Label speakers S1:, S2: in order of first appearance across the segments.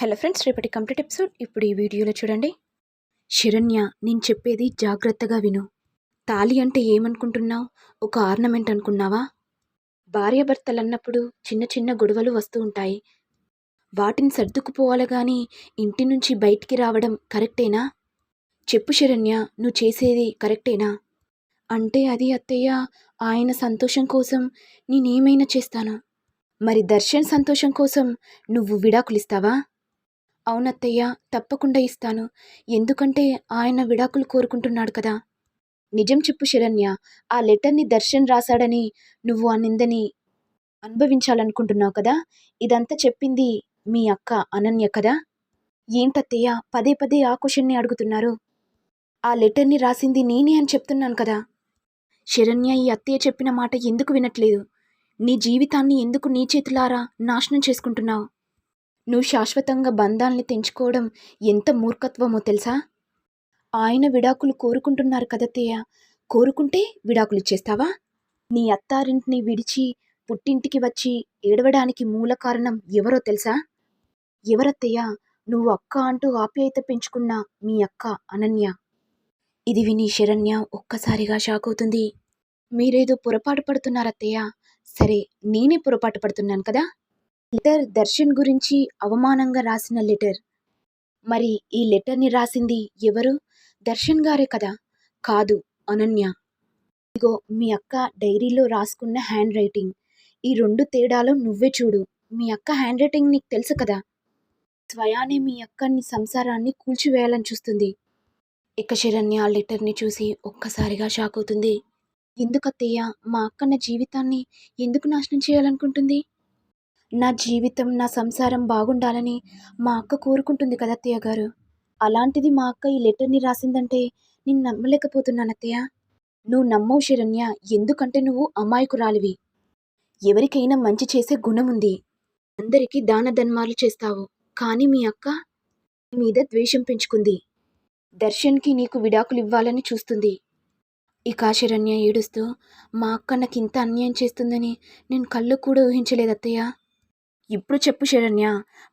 S1: Hello friends రేపటి complete episode. ఇప్పుడు ఈ వీడియోలో చూడండి. శరణ్య నేను చెప్పేది జాగ్రత్తగా విను. తాళి అంటే ఏమనుకుంటున్నావు? ఒక ఆర్నమెంట్ అనుకున్నావా? భార్యాభర్తలు అన్నప్పుడు చిన్న చిన్న గొడవలు వస్తూ ఉంటాయి. వాటిని సర్దుకుపోవాలి కానీ ఇంటి నుంచి బయటికి రావడం కరెక్టేనా? చెప్పు శరణ్య నువ్వు చేసేది కరెక్టేనా? అంటే అది అత్తయ్య ఆయన సంతోషం కోసం నేనేమైనా చేస్తాను. మరి దర్శన్ సంతోషం కోసం నువ్వు విడాకులు ఇస్తావా అవునత్తయ్య తప్పకుండా ఇస్తాను. ఎందుకంటే ఆయన విడాకులు కోరుకుంటున్నాడు కదా. నిజం చెప్పు శరణ్య ఆ లెటర్ని దర్శన్ రాశాడని నువ్వు ఆ నిందని అనుభవించాలనుకుంటున్నావు కదా. ఇదంతా చెప్పింది మీ అక్క అనన్య కదా. ఏంటత్తయ్య పదే పదే ఆ క్వశ్చన్ని అడుగుతున్నారు. ఆ లెటర్ని రాసింది నేనే అని చెప్తున్నాను కదా. శరణ్య ఈ అత్తయ్య చెప్పిన మాట ఎందుకు వినట్లేదు? నీ జీవితాన్ని ఎందుకు నీ చేతులారా నాశనం చేసుకుంటున్నావు? నువ్వు శాశ్వతంగా బంధాల్ని తెంచుకోవడం ఎంత మూర్ఖత్వమో తెలుసా? ఆయన విడాకులు కోరుకుంటున్నారు కదత్తయ్య కోరుకుంటే విడాకులు ఇచ్చేస్తావా? నీ అత్తారింటిని విడిచి పుట్టింటికి వచ్చి ఏడవడానికి మూల కారణం ఎవరో తెలుసా? ఎవరత్తయ్య నువ్వు అక్క అంటూ ఆప్యాయత పెంచుకున్న మీ అక్క అనన్య. ఇది విని శరణ్య ఒక్కసారిగా షాక్ అవుతుంది. మీరేదో పొరపాటు పడుతున్నారత్తయ్య సరే నేనే పొరపాటు పడుతున్నాను కదా? లెటర్ దర్శన్ గురించి అవమానంగా రాసిన లెటర్. మరి ఈ లెటర్ని రాసింది ఎవరు? దర్శన్ గారే కదా? కాదు అనన్య. ఇదిగో మీ అక్క డైరీలో రాసుకున్న హ్యాండ్ రైటింగ్. ఈ రెండు తేడాలు నువ్వే చూడు. మీ అక్క హ్యాండ్ రైటింగ్ నీకు తెలుసు కదా? స్వయానే మీ అక్క నీ సంసారాన్ని కూల్చివేయాలని చూస్తుంది. ఇక శరణ్య ఆ లెటర్ని చూసి ఒక్కసారిగా షాక్ అవుతుంది. ఎందుకత్తయ్య మా అక్క నా జీవితాన్ని ఎందుకు నాశనం చేయాలనుకుంటుంది? నా జీవితం నా సంసారం బాగుండాలని మా అక్క కోరుకుంటుంది కదా అత్తయ్య గారు. అలాంటిది మా అక్క ఈ లెటర్ని రాసిందంటే నేను నమ్మలేకపోతున్నాను అత్తయ్య. నువ్వు నమ్మవు శరణ్య ఎందుకంటే నువ్వు అమాయకురాలివి. ఎవరికైనా మంచి చేసే గుణం ఉంది. అందరికీ దాన ధర్మాలు చేస్తావు. కానీ మీ అక్క మీద ద్వేషం పెంచుకుంది. దర్శన్కి నీకు విడాకులు ఇవ్వాలని చూస్తుంది. ఇక శరణ్య ఏడుస్తూ మా అక్క నాకు ఇంత అన్యాయం చేస్తుందని నేను కళ్ళు కూడా ఊహించలేదు అత్తయ్య. ఇప్పుడు చెప్పు శరణ్య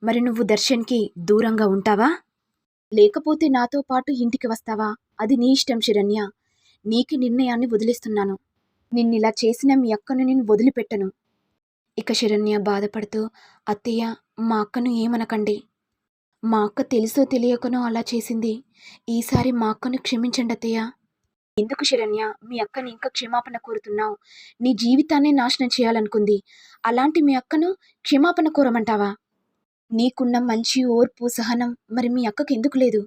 S1: మరి నువ్వు దర్శన్కి దూరంగా ఉంటావా? లేకపోతే నాతో పాటు ఇంటికి వస్తావా? అది నీ ఇష్టం శరణ్య. నీకి నిర్ణయాన్ని వదిలేస్తున్నాను. నిన్నిలా చేసిన మీ అక్కను నేను వదిలిపెట్టను. ఇక శరణ్య బాధపడుతూ అత్తయ్య మా అక్కను ఏమనకండి. మా అక్క తెలుసో తెలియకనో అలా చేసింది. ఈసారి మా అక్కను క్షమించండి అత్తయ్య ఎందుకు శరణ్య? మీ అక్కని ఇంకా క్షమాపణ కోరుతున్నావు. నీ జీవితాన్ని నాశనం చేయాలనుకుంది. అలాంటి మీ అక్కను క్షమాపణ కోరమంటావా? నీకున్న మంచి ఓర్పు సహనం మరి మీ అక్కకి ఎందుకు లేదు?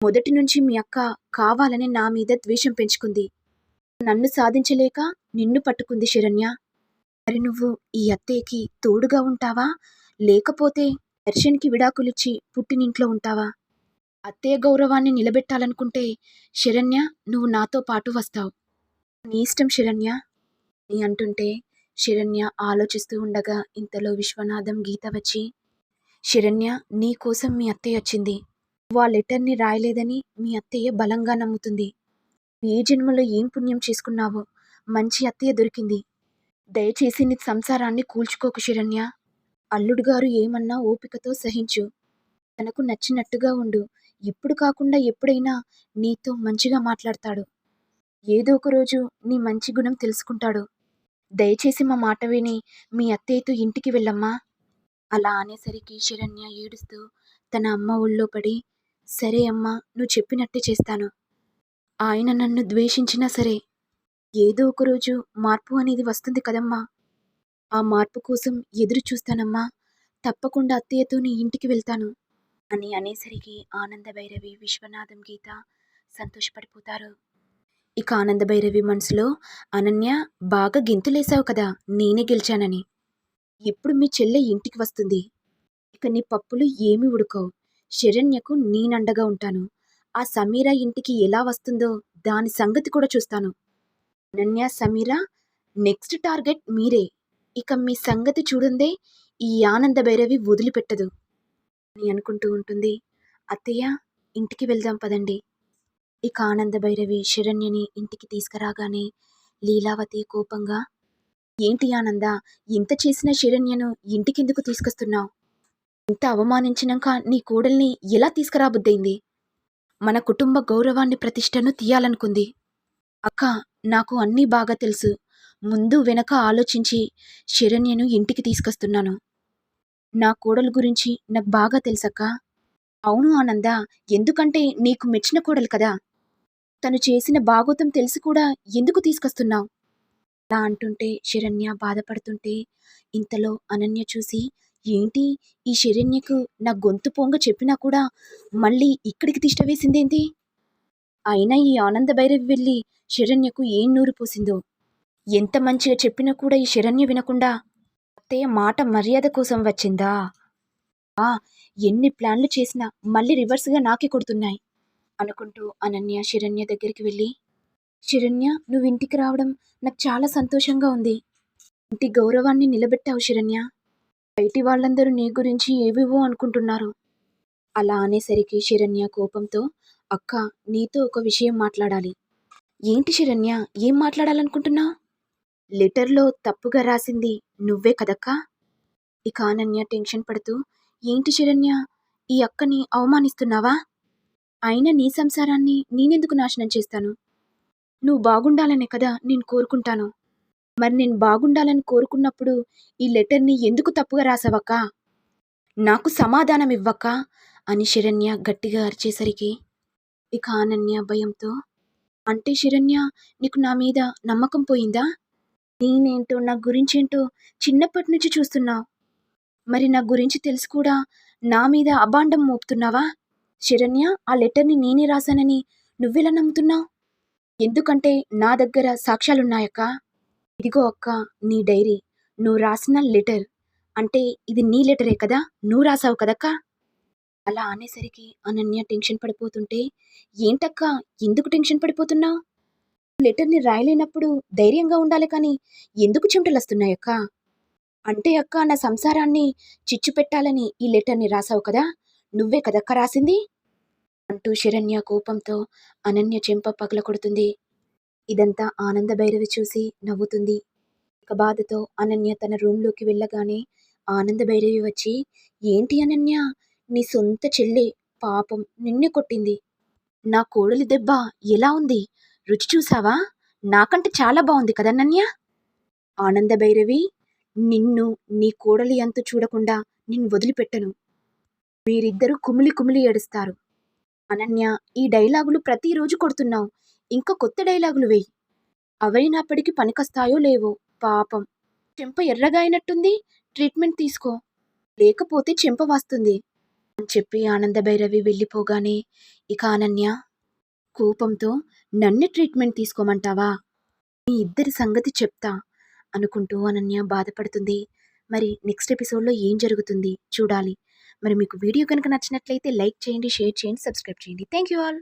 S1: మొదటి నుంచి మీ అక్క కావాలని నా మీద ద్వేషం పెంచుకుంది. నన్ను సాధించలేక నిన్ను పట్టుకుంది శరణ్య. మరి నువ్వు ఈ అత్తయ్యకి తోడుగా ఉంటావా? లేకపోతే దర్శన్కి విడాకులిచ్చి పుట్టినింట్లో ఉంటావా? అత్తయ్య గౌరవాన్ని నిలబెట్టాలనుకుంటే శరణ్య నువ్వు నాతో పాటు వస్తావు. నీ ఇష్టం శరణ్య. నీ అంటుంటే శరణ్య ఆలోచిస్తూ ఉండగా ఇంతలో విశ్వనాథం గీత వచ్చి శరణ్య నీ కోసం మీ అత్తయ్య వచ్చింది. నువ్వు ఆ లెటర్ని రాయలేదని మీ అత్తయ్య బలంగా నమ్ముతుంది. ఏ జన్మలో ఏం పుణ్యం చేసుకున్నావో మంచి అత్తయ్య దొరికింది. దయచేసి నీ సంసారాన్ని కూల్చుకోకు శరణ్య. అల్లుడు గారు ఏమన్నా ఓపికతో సహించు. తనకు నచ్చినట్టుగా ఉండు. ఇప్పుడు కాకుండా ఎప్పుడైనా నీతో మంచిగా మాట్లాడతాడు. ఏదో ఒక రోజు నీ మంచి గుణం తెలుసుకుంటాడు. దయచేసి మా మాట విని మీ అత్తయ్యతో ఇంటికి వెళ్ళమ్మా. అలా అనేసరికి శరణ్య ఏడుస్తూ తన అమ్మ ఒళ్ళో పడి సరే అమ్మా నువ్వు చెప్పినట్టే చేస్తాను. ఆయన నన్ను ద్వేషించినా సరే ఏదో ఒక రోజు మార్పు అనేది వస్తుంది కదమ్మా. ఆ మార్పు కోసం ఎదురు చూస్తానమ్మా. తప్పకుండా అత్తయ్యతో నీ ఇంటికి వెళ్తాను. అని అనేసరికి ఆనంద భైరవి విశ్వనాథం గీత సంతోషపడిపోతారు. ఇక ఆనంద భైరవి మనసులో అనన్య బాగా గెంతులేసావు కదా నేనే గెలిచానని. ఇప్పుడు మీ చెల్లె ఇంటికి వస్తుంది? ఇక నీ పప్పులు ఏమి ఉడుకోవు. శరణ్యకు నేనండగా ఉంటాను. ఆ సమీర ఇంటికి ఎలా వస్తుందో దాని సంగతి కూడా చూస్తాను. అనన్య సమీర నెక్స్ట్ టార్గెట్ మీరే. ఇక మీ సంగతి చూడుందే ఈ ఆనంద భైరవి వదిలిపెట్టదు. అని అనుకుంటూ ఉంటుంది. అత్తయ్య ఇంటికి వెళ్దాం పదండి. ఇక ఆనంద భైరవి శరణ్యని ఇంటికి తీసుకురాగానే లీలావతి కోపంగా ఏంటి ఆనంద ఇంత చేసిన శరణ్యను ఇంటికెందుకు తీసుకొస్తున్నావు? ఇంత అవమానించినాక నీ కోడల్ని ఎలా తీసుకురాబుద్దయింది? మన కుటుంబ గౌరవాన్ని ప్రతిష్టను తీయాలనుకుంది. అక్క నాకు అన్నీ బాగా తెలుసు. ముందు వెనక ఆలోచించి శరణ్యను ఇంటికి తీసుకొస్తున్నాను. నా కోడలు గురించి నాకు బాగా తెలుసక్క. అవును ఆనంద ఎందుకంటే నీకు మెచ్చిన కోడలు కదా. తను చేసిన బాగోతం తెలిసి కూడా ఎందుకు తీసుకొస్తున్నావు? అలా అంటుంటే శరణ్య బాధపడుతుంటే ఇంతలో అనన్య చూసి ఏంటి ఈ శరణ్యకు నా గొంతు పొంగ చెప్పినా కూడా మళ్ళీ ఇక్కడికి తిష్టవేసిందేంటి? అయినా ఈ ఆనంద భైరవి వెళ్ళి శరణ్యకు ఏం నూరు పోసిందో? ఎంత మంచిగా చెప్పినా కూడా ఈ శరణ్య వినకుండా అత్తయ్య మాట మర్యాద కోసం వచ్చిందా? ఆ ఎన్ని ప్లాన్లు చేసినా మళ్ళీ రివర్స్గా నాకే కొడుతున్నాయి అనుకుంటూ అనన్య శరణ్య దగ్గరికి వెళ్ళి శిరణ్య నువ్వు ఇంటికి రావడం నాకు చాలా సంతోషంగా ఉంది. ఇంటి గౌరవాన్ని నిలబెట్టావు శిరణ్య. బయటి వాళ్ళందరూ నీ గురించి ఏవేవో అనుకుంటున్నారు. అలా అనేసరికి శిరణ్య కోపంతో అక్క నీతో ఒక విషయం మాట్లాడాలి. ఏంటి శిరణ్య? ఏం మాట్లాడాలనుకుంటున్నా లెటర్లో తప్పుగా రాసింది నువ్వే కదక్కా? ఇక అనన్య టెన్షన్ పడుతూ ఏంటి శరణ్య? ఈ అక్కని అవమానిస్తున్నావా? అయినా నీ సంసారాన్ని నేనెందుకు నాశనం చేస్తాను? నువ్వు బాగుండాలనే కదా నేను కోరుకుంటాను. మరి నేను బాగుండాలని కోరుకున్నప్పుడు ఈ లెటర్ని ఎందుకు తప్పుగా రాసావక్క? నాకు సమాధానం ఇవ్వక్క? అని శరణ్య గట్టిగా అరిచేసరికి ఇక అనన్య భయంతో అంటే శరణ్య నీకు నా మీద నమ్మకం పోయిందా? నేనేంటో నా గురించేంటో చిన్నప్పటి నుంచి చూస్తున్నావు మరి నా గురించి తెలిసి కూడా నా మీద అభాండం మోపుతున్నావా? శరణ్య ఆ లెటర్ని నేనే రాశానని నువ్వెలా నమ్ముతున్నావు? ఎందుకంటే నా దగ్గర సాక్ష్యాలున్నాయక్క. ఇదిగో అక్క నీ డైరీ. నువ్వు రాసిన లెటర్. అంటే ఇది నీ లెటరే కదా? నువ్వు రాసావు కదక్క? అలా అనేసరికి అనన్య టెన్షన్ పడిపోతుంటే ఏంటక్క ఎందుకు టెన్షన్ పడిపోతున్నావు? లెటర్ని రాయలేనప్పుడు ధైర్యంగా ఉండాలి కానీ ఎందుకు చెమటలు వస్తున్నాయక్క అంటే అక్క నా సంసారాన్ని చిచ్చు పెట్టాలని ఈ లెటర్ని రాసావు కదా నువ్వే కదక్క రాసింది? అంటూ శరణ్య కోపంతో అనన్య చెంప పగల కొడుతుంది. ఇదంతా ఆనంద భైరవి చూసి నవ్వుతుంది. ఇక బాధతో అనన్య తన రూంలోకి వెళ్ళగానే ఆనంద భైరవి వచ్చి ఏంటి అనన్య నీ సొంత చెల్లి పాపం నిన్నే కొట్టింది. నా కోడలి దెబ్బ ఎలా ఉంది? రుచి చూసావా? నాకంటే చాలా బాగుంది కదనన్య ఆనంద భైరవి నిన్ను నీ కోడలి అంతు చూడకుండా నిన్ను వదిలిపెట్టను. మీరిద్దరూ కుమిలి కుమిలి ఏడుస్తారు. అనన్య ఈ డైలాగులు ప్రతిరోజు కొడుతున్నావు. ఇంకా కొత్త డైలాగులు వేయి. అవైనప్పటికీ పనికొస్తాయో లేవో పాపం. చెంప ఎర్రగా అయినట్టుంది ట్రీట్మెంట్ తీసుకో. లేకపోతే చెంప వస్తుంది. అని చెప్పి ఆనంద భైరవి వెళ్ళిపోగానే ఇక అనన్య కోపంతో నన్ను ట్రీట్మెంట్ తీసుకోమంటావా? మీ ఇద్దరి సంగతి చెప్తా అనుకుంటూ అనన్య బాధపడుతుంది. మరి నెక్స్ట్ ఎపిసోడ్లో ఏం జరుగుతుంది చూడాలి. మరి మీకు వీడియో కనుక నచ్చినట్లయితే లైక్ చేయండి షేర్ చేయండి సబ్స్క్రైబ్ చేయండి. Thank you all.